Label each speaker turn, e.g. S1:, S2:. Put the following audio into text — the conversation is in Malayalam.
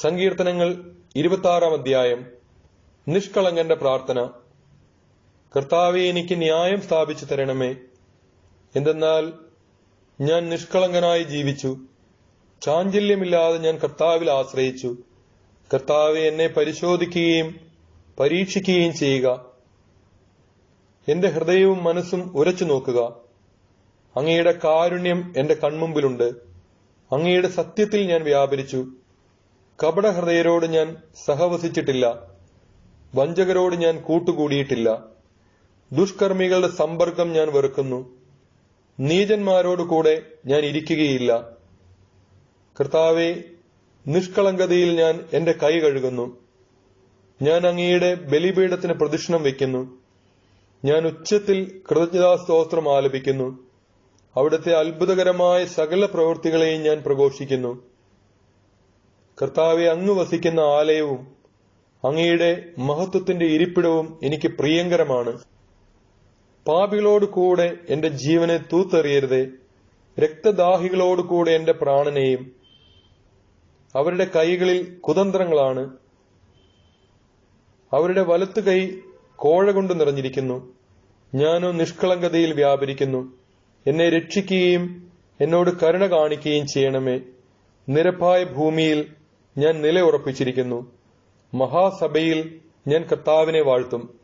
S1: സങ്കീർത്തനങ്ങൾ ഇരുപത്തിയാറാം അധ്യായം. നിഷ്കളങ്കന്റെ പ്രാർത്ഥന. കർത്താവെ എനിക്ക് ന്യായം സ്ഥാപിച്ചു തരണമേ. എന്തെന്നാൽ ഞാൻ നിഷ്കളങ്കനായി ജീവിച്ചു. ചാഞ്ചല്യമില്ലാതെ ഞാൻ കർത്താവിൽ ആശ്രയിച്ചു. കർത്താവെ എന്നെ പരിശോധിക്കുകയും പരീക്ഷിക്കുകയും ചെയ്യുക. എന്റെ ഹൃദയവും മനസ്സും ഉരച്ചു നോക്കുക. അങ്ങയുടെ കാരുണ്യം എന്റെ കൺമുമ്പിലുണ്ട്. അങ്ങയുടെ സത്യത്തിൽ ഞാൻ വ്യാപരിച്ചു. കപടഹൃദയരോട് ഞാൻ സഹവസിച്ചിട്ടില്ല. വഞ്ചകരോട് ഞാൻ കൂട്ടുകൂടിയിട്ടില്ല. ദുഷ്കർമ്മികളുടെ സമ്പർക്കം ഞാൻ വെറുക്കുന്നു. നീചന്മാരോട് കൂടെ ഞാൻ ഇരിക്കുകയില്ല. കർത്താവെ നിഷ്കളങ്കതയിൽ ഞാൻ എന്റെ കൈ കഴുകുന്നു. ഞാൻ അങ്ങയുടെ ബലിപീഠത്തിന് പ്രദക്ഷിണം വയ്ക്കുന്നു. ഞാൻ ഉച്ചത്തിൽ കൃതജ്ഞതാസ്തോത്രം ആലപിക്കുന്നു. അവിടുത്തെ അത്ഭുതകരമായ സകല പ്രവൃത്തികളെയും ഞാൻ പ്രഘോഷിക്കുന്നു. കർത്താവെ അങ്ങ് വസിക്കുന്ന ആലയവും അങ്ങയുടെ മഹത്വത്തിന്റെ ഇരിപ്പിടവും എനിക്ക് പ്രിയങ്കരമാണ്. പാപികളോട് കൂടെ എന്റെ ജീവനെ തൂത്തെറിയരുതേ. രക്തദാഹികളോട് കൂടെ എന്റെ പ്രാണനെയും അവരുടെ കൈകളിൽ കുതന്ത്രങ്ങളാണ്. അവരുടെ വലത്തു കൈ കോഴ കൊണ്ട് നിറഞ്ഞിരിക്കുന്നു. ഞാനോ നിഷ്കളങ്കതയിൽ വ്യാപരിക്കുന്നു. എന്നെ രക്ഷിക്കുകയും എന്നോട് കരുണ കാണിക്കുകയും ചെയ്യണമേ. നിരപ്പായ ഭൂമിയിൽ ഞാൻ നിലയുറപ്പിച്ചിരിക്കുന്നു. മഹാസഭയിൽ ഞാൻ കർത്താവിനെ വാഴ്ത്തും.